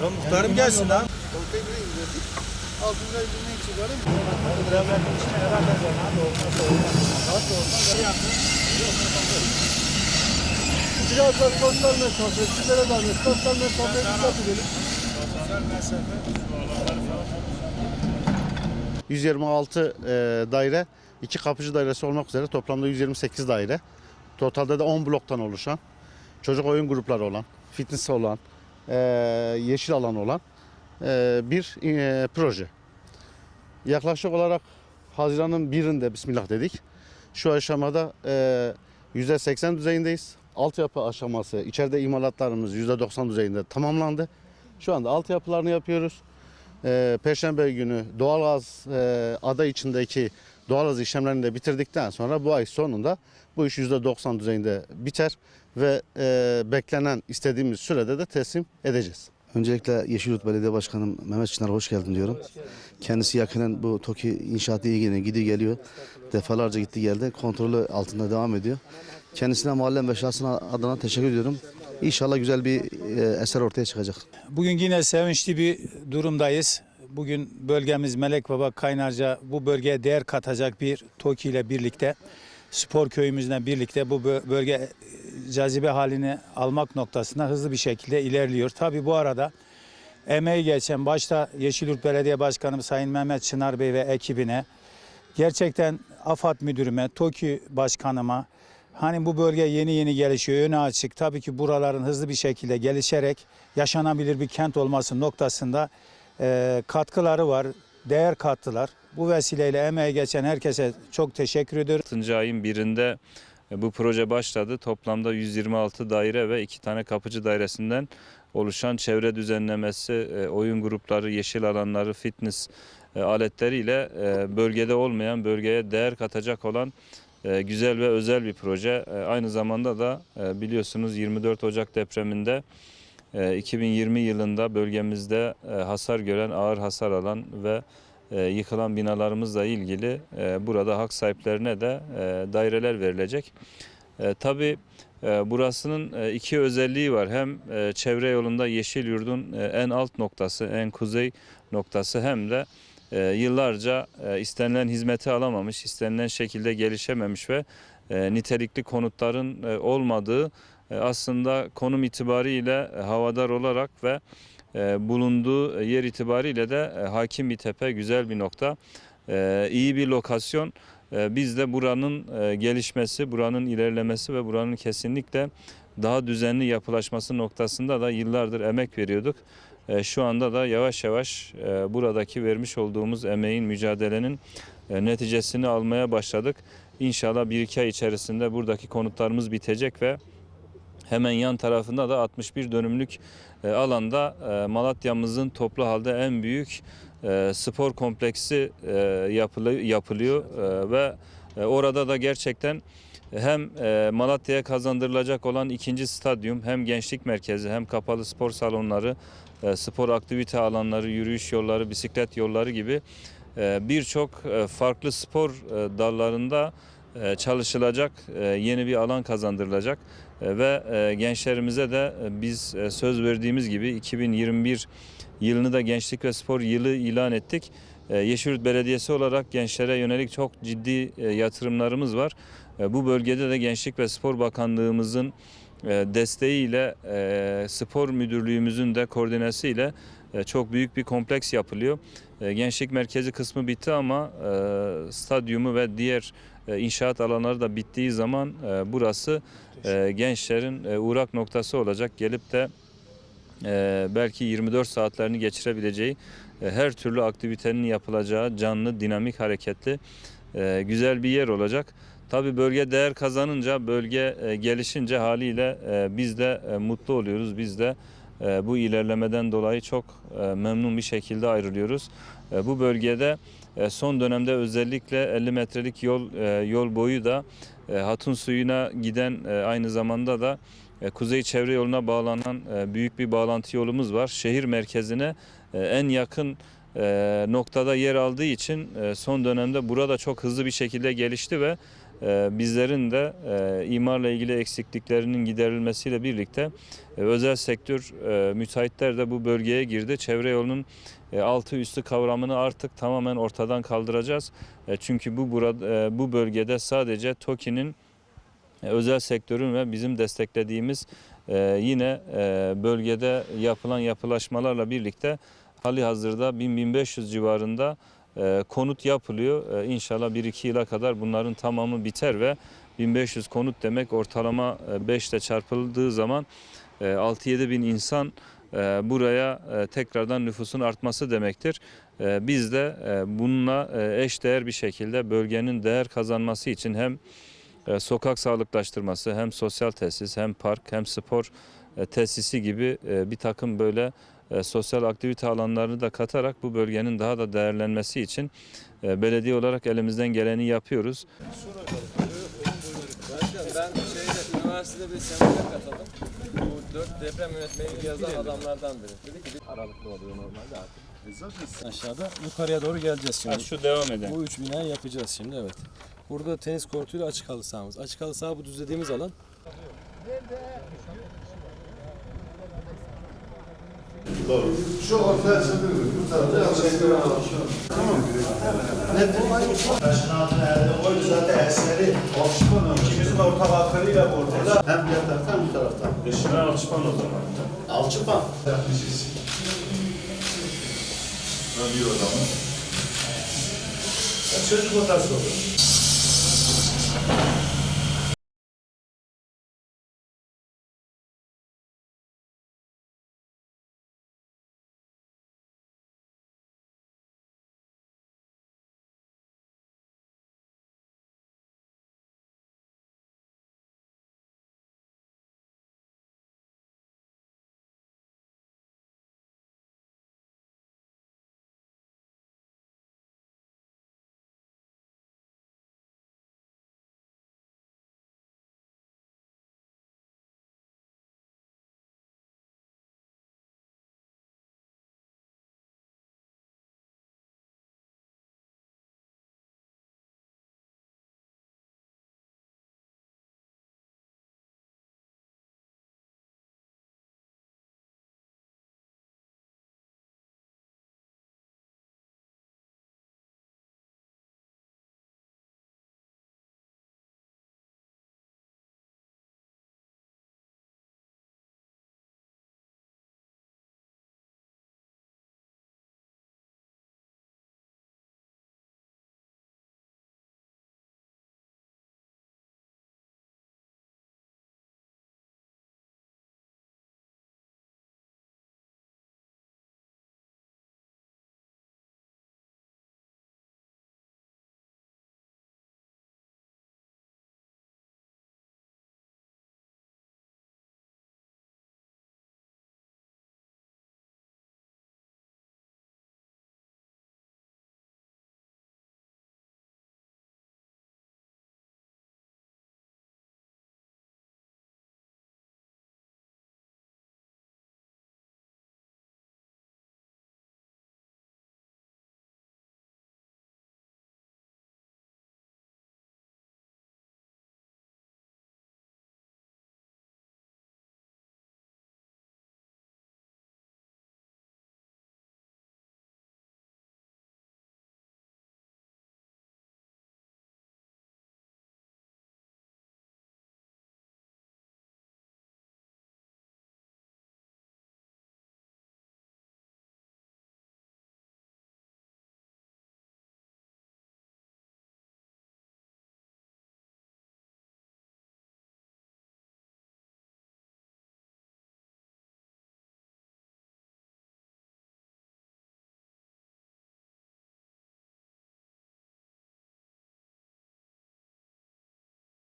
Ya muhtarım gelsin ha. Altında yüzünden çıkarım. Devletin. Biraz da sosyal mesafe. Sosyal edelim. Sosyal mesafe. 126 e, daire, iki kapıcı dairesi olmak üzere toplamda 128 daire. Totalde de 10 bloktan oluşan, çocuk oyun grupları olan, fitness olan, e, yeşil alan olan e, bir e, proje. Yaklaşık olarak Haziran'ın birinde Bismillah dedik. Şu aşamada e, %80 düzeyindeyiz. Altyapı aşaması, içeride imalatlarımız %90 düzeyinde tamamlandı. Şu anda altyapılarını yapıyoruz. Ee, Perşembe günü doğalgaz e, ada içindeki doğalgaz işlemlerini de bitirdikten sonra bu ay sonunda bu iş %90 düzeyinde biter ve e, beklenen istediğimiz sürede de teslim edeceğiz. Öncelikle Yeşilyurt Belediye Başkanım Mehmet Çınar hoş geldin diyorum. Kendisi yakinen bu TOKİ inşaatı ilgileniyor, gidiyor geliyor. Defalarca gitti geldi. Kontrolü altında devam ediyor. Kendisine mahallem ve şahsına adına teşekkür ediyorum. İnşallah güzel bir e, eser ortaya çıkacak. Bugün yine sevinçli bir durumdayız. Bugün bölgemiz Melek Baba Kaynarca bu bölgeye değer katacak bir TOKİ ile birlikte spor köyümüzle birlikte bu bö- bölge e, cazibe halini almak noktasında hızlı bir şekilde ilerliyor. Tabii bu arada emeği geçen başta Yeşilyurt Belediye Başkanım Sayın Mehmet Çınar Bey ve ekibine gerçekten AFAD müdürüme, TOKİ başkanıma hani bu bölge yeni yeni gelişiyor, önü açık. Tabii ki buraların hızlı bir şekilde gelişerek yaşanabilir bir kent olması noktasında e, katkıları var, değer kattılar. Bu vesileyle emeği geçen herkese çok teşekkür ediyorum. 6. ayın birinde e, bu proje başladı. Toplamda 126 daire ve 2 tane kapıcı dairesinden oluşan çevre düzenlemesi, e, oyun grupları, yeşil alanları, fitness e, aletleriyle bölgede olmayan, bölgeye değer katacak olan güzel ve özel bir proje. Aynı zamanda da biliyorsunuz 24 Ocak depreminde 2020 yılında bölgemizde e, hasar gören, ağır hasar alan ve e, yıkılan binalarımızla ilgili e, burada hak sahiplerine de daireler verilecek. Tabii burasının iki özelliği var. Hem çevre yolunda Yeşilyurt'un en alt noktası, en kuzey noktası hem de yıllarca istenilen hizmeti alamamış, istenilen şekilde gelişememiş ve nitelikli konutların olmadığı aslında konum itibariyle e, havadar olarak ve e, bulunduğu yer itibariyle de e, hakim bir tepe, güzel bir nokta, e, iyi bir lokasyon. E, biz de buranın e, gelişmesi, buranın ilerlemesi ve buranın kesinlikle daha düzenli yapılaşması noktasında da yıllardır emek veriyorduk. E, şu anda da yavaş yavaş e, buradaki vermiş olduğumuz emeğin, mücadelenin e, neticesini almaya başladık. İnşallah bir iki ay içerisinde buradaki konutlarımız bitecek ve Hemen yan tarafında da 61 dönümlük e, alanda e, Malatya'mızın toplu halde en büyük e, spor kompleksi yapılı, yapılıyor ve orada da gerçekten hem Malatya'ya kazandırılacak olan ikinci stadyum hem gençlik merkezi hem kapalı spor salonları, spor aktivite alanları, yürüyüş yolları, bisiklet yolları gibi birçok farklı spor dallarında çalışılacak yeni bir alan kazandırılacak. E, ve e, gençlerimize de e, biz söz verdiğimiz gibi 2021 yılını da Gençlik ve Spor Yılı ilan ettik. Yeşilyurt Belediyesi olarak gençlere yönelik çok ciddi yatırımlarımız var. Bu bölgede de Gençlik ve Spor Bakanlığımızın desteğiyle, spor müdürlüğümüzün de koordinesiyle çok büyük bir kompleks yapılıyor. E, Gençlik merkezi kısmı bitti ama e, stadyumu ve diğer e, inşaat alanları da bittiği zaman e, burası e, gençlerin e, uğrak noktası olacak. Gelip de e, belki 24 saatlerini geçirebileceği e, her türlü aktivitenin yapılacağı canlı, dinamik, hareketli e, güzel bir yer olacak. Tabii bölge değer kazanınca, bölge e, gelişince haliyle e, biz de e, mutlu oluyoruz. Biz de e, bu ilerlemeden dolayı çok e, memnun bir şekilde ayrılıyoruz. E, bu bölgede e, son dönemde özellikle 50 metrelik yol e, yol boyu da Hatun suyuna giden aynı zamanda da kuzey çevre yoluna bağlanan büyük bir bağlantı yolumuz var. Şehir merkezine en yakın noktada yer aldığı için son dönemde burada çok hızlı bir şekilde gelişti ve bizlerin de e, imarla ilgili eksikliklerinin giderilmesiyle birlikte e, özel sektör e, müteahhitler de bu bölgeye girdi. Çevre yolunun altı üstü kavramını artık tamamen ortadan kaldıracağız. Çünkü bu burada bu bölgede sadece TOKİ'nin özel sektörün ve bizim desteklediğimiz yine bölgede yapılan yapılaşmalarla birlikte hali hazırda 1000-1500 civarında e, konut yapılıyor. E, İnşallah 1-2 yıla kadar bunların tamamı biter ve 1500 konut demek ortalama 5 ile çarpıldığı zaman e, 6-7 bin insan e, buraya e, tekrardan nüfusun artması demektir. E, Biz de e, bununla e, eşdeğer bir şekilde bölgenin değer kazanması için hem e, sokak sağlıklaştırması hem sosyal tesis hem park hem spor e, tesisi gibi e, bir takım böyle e, sosyal aktivite alanlarını da katarak bu bölgenin daha da değerlenmesi için e, belediye olarak elimizden geleni yapıyoruz. Ben şeyde, üniversitede bir seminer katıldım. Bu dört deprem yönetmeliğini yazan adamlardan biri. Dedi ki aralıklı oluyor normalde artık. Aşağıda yukarıya doğru geleceğiz şimdi. şu devam eden. Bu üç binayı yapacağız şimdi evet. Burada tenis kortuyla açık halı sahamız. Açık halı saha bu düzlediğimiz alan. Şu ortaya sınırlı. Bu tarafta yapacaklar. Taşın altına elde koydu zaten eseri. Alışman İkimizin ortak hakkıyla ortada. Hem diğer taraftan hem bu taraftan. Dışına alışman o zaman. Alçıpan. Yapmışız. Bir odamı. Ya Çocuk odası olur.